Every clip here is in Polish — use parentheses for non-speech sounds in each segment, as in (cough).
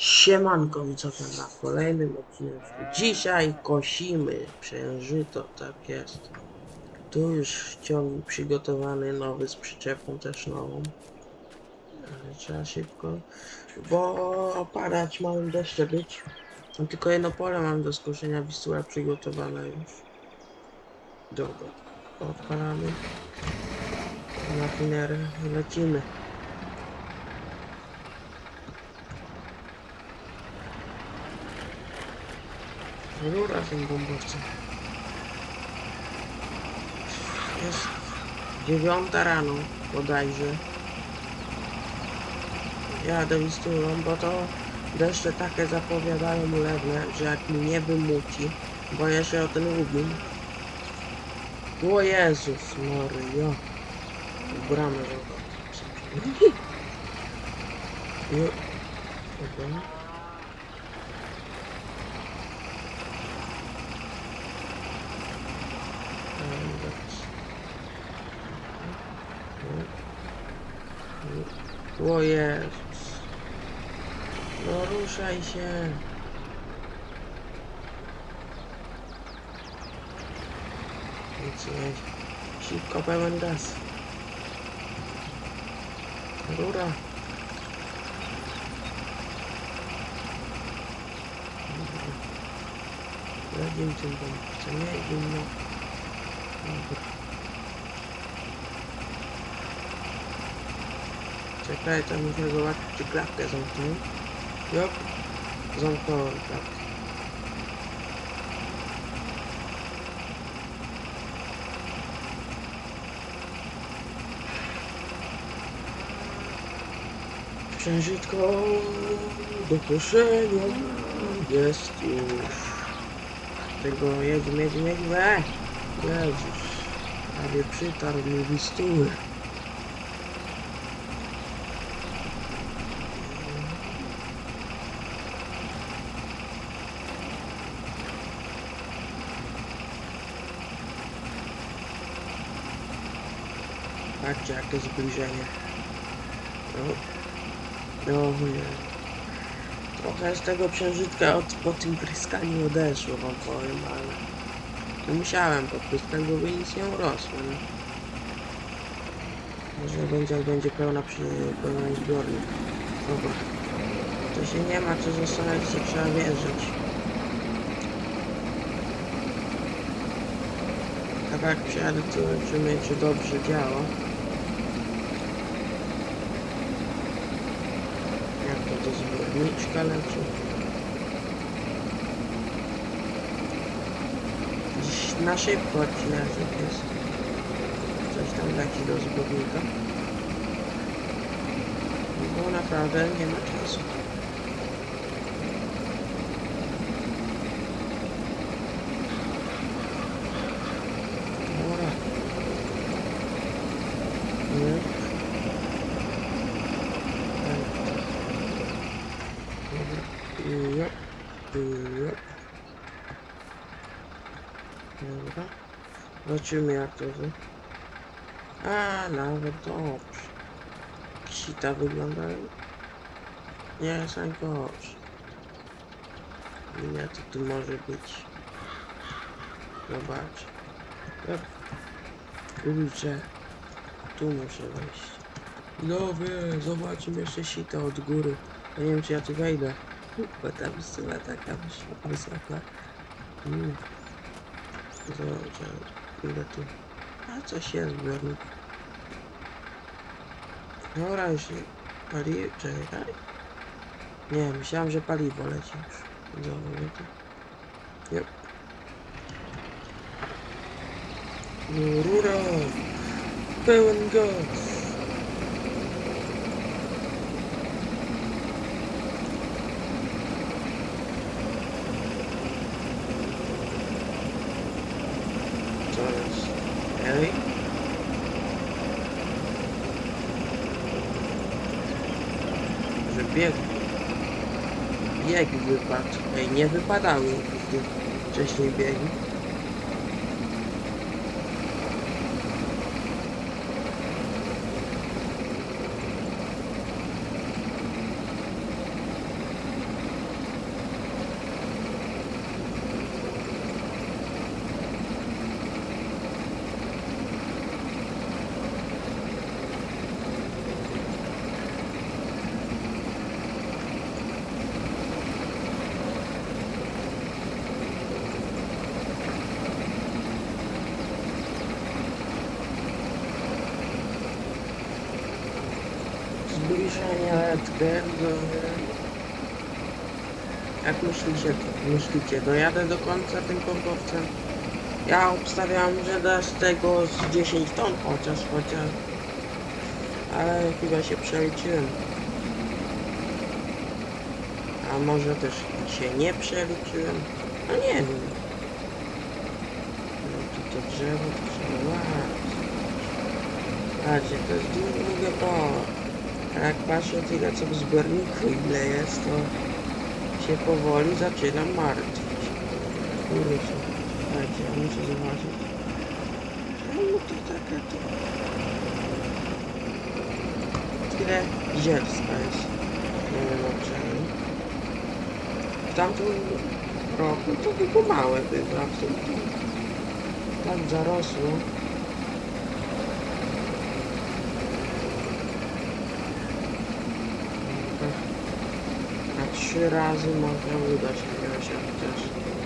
Siemanko widzowie na kolejnym odcinku. Dzisiaj kosimy przężyto, tak jest. Tu już ciągnik przygotowany, nowy z przyczepą też nową. Ale trzeba szybko, bo padać małym deszcze być. Mam tylko jedno pole mam do skoszenia, Wisła przygotowana już. Dobra, odpalamy. Na finerę i lecimy. Rura tym bombowcem. Jest dziewiąta rano bodajże. Jadę Wistulą, bo to deszcze takie zapowiadają ulewne, że jak mi nie wymuci, boję się o ten Rubin. O Jezus Maria. Bramę. (laughs) Jo. Dobra. O Jezus. No ruszaj się. Nic nie. Szybko pełen gaz. Rura. Jedzim tym bombowcem, nie jedzim, no. Dobra. Czekaj, to muszę zobaczyć, czy klatkę zamknął. Jop, zamknąłem klatkę. Księżitko do koszenia jest już. Tego jedziemy, jedziemy, jedziemy. Jezus, prawie przytarł mi wistuły. Patrzcie jakie zbliżenie. No, no nie. Trochę z tego księżytka od, po tym pryskaniu odeszło wam powiem, ale tu musiałem popryskać, bo by nic nie urosło. Nie? Może będzie, jak będzie pełna przy, pełny zbiornik. Dobra. To się nie ma co zastanawiać się, trzeba wierzyć. Tak jak to zobaczymy, czy dobrze działa. Jak to zbiorniczka leci. Dziś na szybko odcineczek jest. Coś tam leci do zbiornika. Bo naprawdę nie ma czasu. Dobra. Nie. Dobra. Yep. Yep. Dobra. Zobaczymy jak to wy... A, nawet dobrze. Ksita wyglądają. Nie jest najgorsze. Ile to tu może być? Zobacz. Kurczę. Tu muszę wejść. Nowy, zobaczymy jeszcze sita od góry. Ja nie wiem czy ja tu wejdę. Bo ta wysoka taka wysoka. Mm. Ile tu. A coś jest zbiornik. Dobra, już nie. Paliwo, czekaj. Nie, myślałem, że paliwo leci już. Dobra, to. Yep. Rura! Pełen gaz! Co jest? Ej? Że bieg... Bieg wypadł. Nie wypadały nigdy wcześniej biegi. No, jak myślicie, myślicie, dojadę do końca tym pompowcem? Ja obstawiam, że da z tego z 10 ton chociaż, chociaż. Ale chyba się przeliczyłem. A może też się nie przeliczyłem? No nie wiem. No tu to drzewo, to trzeba. Patrzcie, to jest długie pole. A jak patrzę tyle co w zbiorniku ile jest, to się powoli zaczynam martwić. Kurczę, słuchajcie, ja muszę zobaczyć. Czemu to takie to... Tyle zielska jest. Nie wiem o czemu. W tamtym roku to tylko małe były, a w tym tak zarosło. Na trzy razy może uda się mi osiągnąć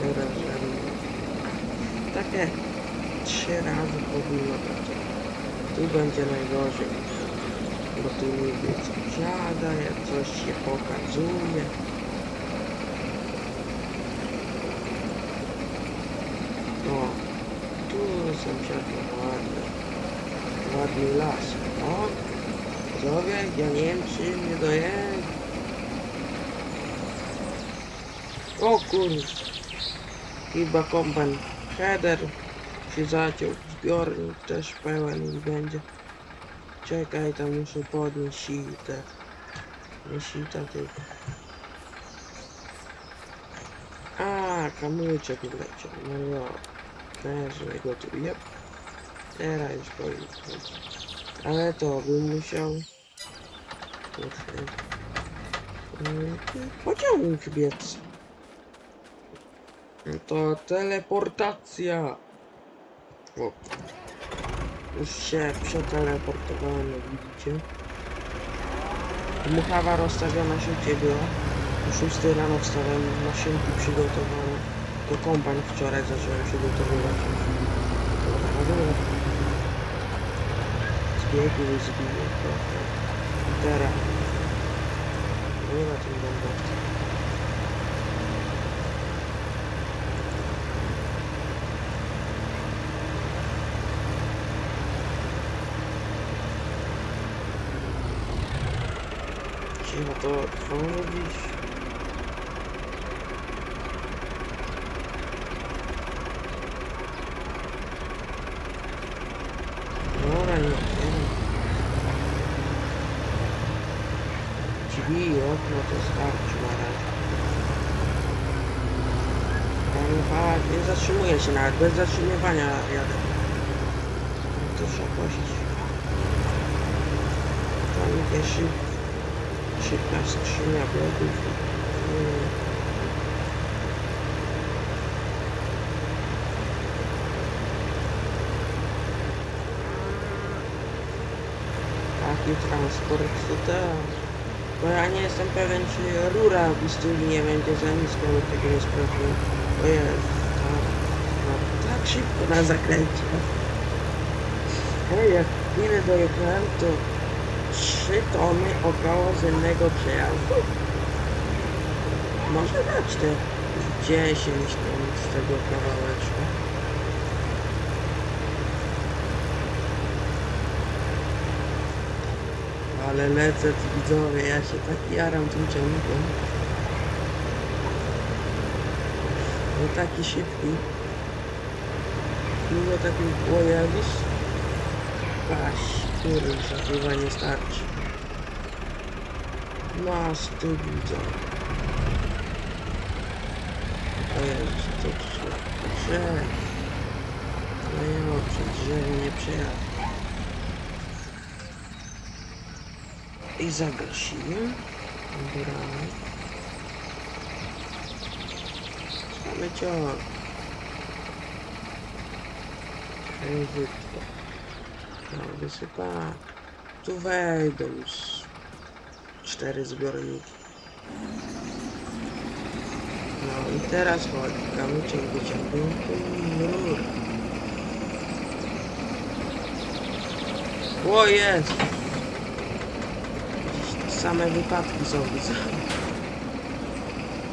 teraz, żeby takie trzy razy powinno być. Tu będzie najgorzej, bo tu niby coś siada, jak coś się pokazuje. O, tu sąsiadka ładny, ładny las. O, Zowiek, ja nie wiem czy mnie dojedzie. O kurde. Chyba kompan header się zaciął. Zbiornik też pełen już będzie. Czekaj, tam muszę podnieść sitę. Nie sita tylko. A, kamyczek wleciał. No jo. Też go tu. Jep. Teraz już powinien. Ale to bym musiał... Yy, Pociągnik biec. No To teleportacja. O. Już się przeteleportowałem, jak widzicie. Dmuchawa rozstawiona szybciej była. O 6 rano wstałem, maszynki przygotowane. To kombań wczoraj zacząłem się gotowywać. Dobra. Zbiegł zbiegł trochę. I teraz. Nie ma tym bombowcem. Trzeba to otworzyć. Dobra, nie. Drzwi i okno to starczy na razie. Nie zatrzymuję się nawet, bez zatrzymywania jadę. To trzeba prosić. Tam szyb, szybka skrzynia biegów. Mm. Taki transport to tak. Bo ja nie jestem pewien, czy rura bistuli nie będzie za nisko, bo tego nie sprawdziłem. O jest, tak, no, tak szybko na zakręcie. Ej, jak ile dojechałem, to 3 tony około zennego przejazdu. Może dać te 10 ton z tego kawałeczka. Ale lecę widzowie, ja się tak jaram tym ciągnikiem. No taki szybki. Długo tak mi pojawisz. Paś, kurczę, chyba nie starczy. Masz tu widzowie. O Jezu, co tu się... Drzew. No nie no, przy drzewie nie przejadę. I zagasiłem. Dobra. Mamy ciąg. Wytwo. No, wysypa. Tu wejdą już cztery zbiorniki. No i teraz chodzi. Kamyczek wyciągnięty i rur. O jest! same wypadki są widzę.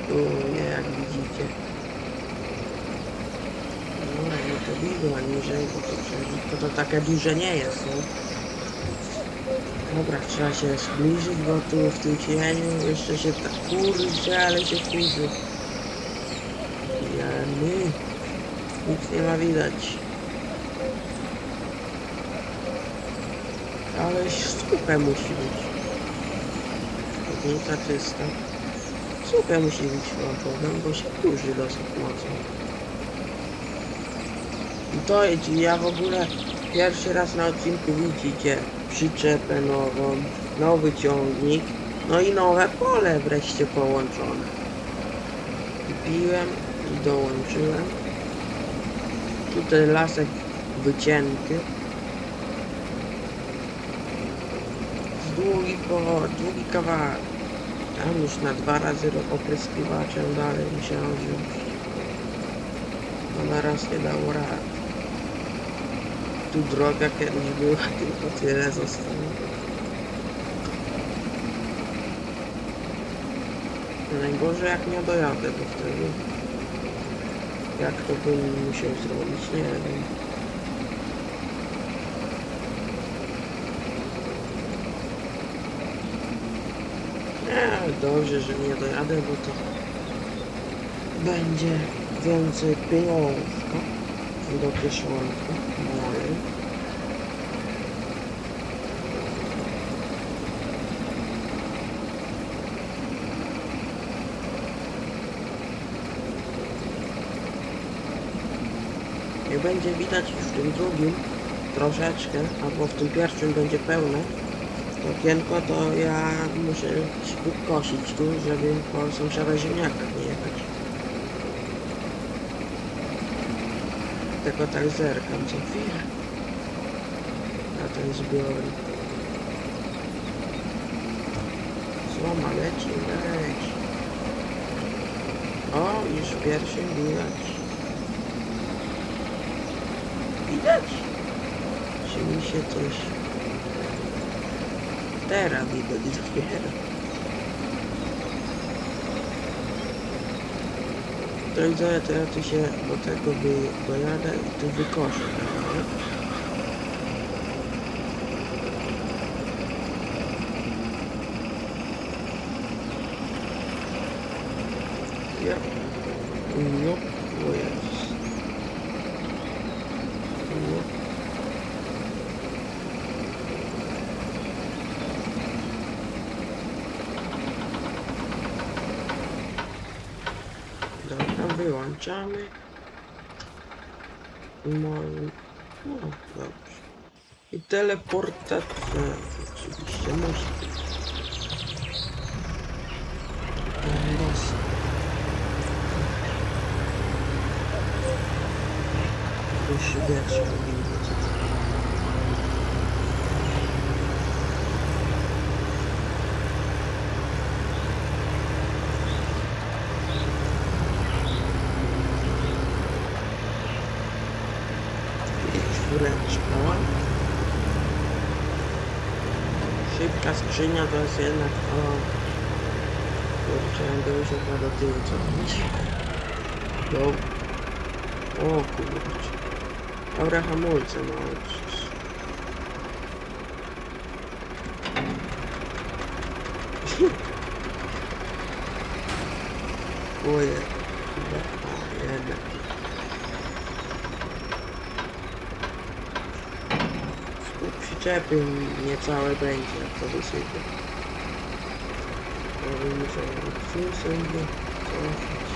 Tu nie jak widzicie. No, no to widła niżej, bo to to, to takie duże nie jest, nie? Dobra, trzeba się zbliżyć, bo tu w tym cieniu jeszcze się tak kurczę, ale się kurzy. Jany. Nic nie ma widać. Ale suche musi być. Podłuta czysta. Suche musi być wam powiem, bo się kurzy dosyć mocno. Jest, ja w ogóle pierwszy raz na odcinku widzicie przyczepę nową, nowy ciągnik, no i nowe pole wreszcie połączone. Kupiłem i dołączyłem. Tutaj lasek wycięty. Długi, po, długi kawałek. Tam już na dwa razy opryskiwaczem dalej musiałem wziąć. No na raz nie dało rady. Tu droga kiedyś była, tylko tyle zostało. Najgorzej jak nie dojadę, bo wtedy jak to bym musiał zrobić, nie wiem. Dobrze, że nie dojadę, bo to będzie więcej pieniążka do kieszonka będzie widać w tym drugim troszeczkę, albo w tym pierwszym będzie pełne okienko, to ja muszę kosić tu, żeby po sąsiada ziemniakach nie jechać. Tylko tak zerkam co chwilę na ten zbiornik. Słoma leci, leci. O, już pierwszy widać. Widać? Czy mi się coś... Teraz widać dopiero. To widzę, to ja tu się do tego by dojadę i tu wykoszę. dobra? Ja. No, o jest. No. Dobra, wyłączamy. No, dobrze. I teleportacja oczywiście musi być. Musi być, czwóreczka. Szybka skrzynia to jest jednak o... Kurczę, będę musiał chyba do tyłu cofnąć. Do... O kurczę. Dobra, hamulce nauczyć. (laughs) Ojej. Chyba, a jednak. Skup przyczepy niecałe będzie, jak to wysypie. Bym musiał tu sobie.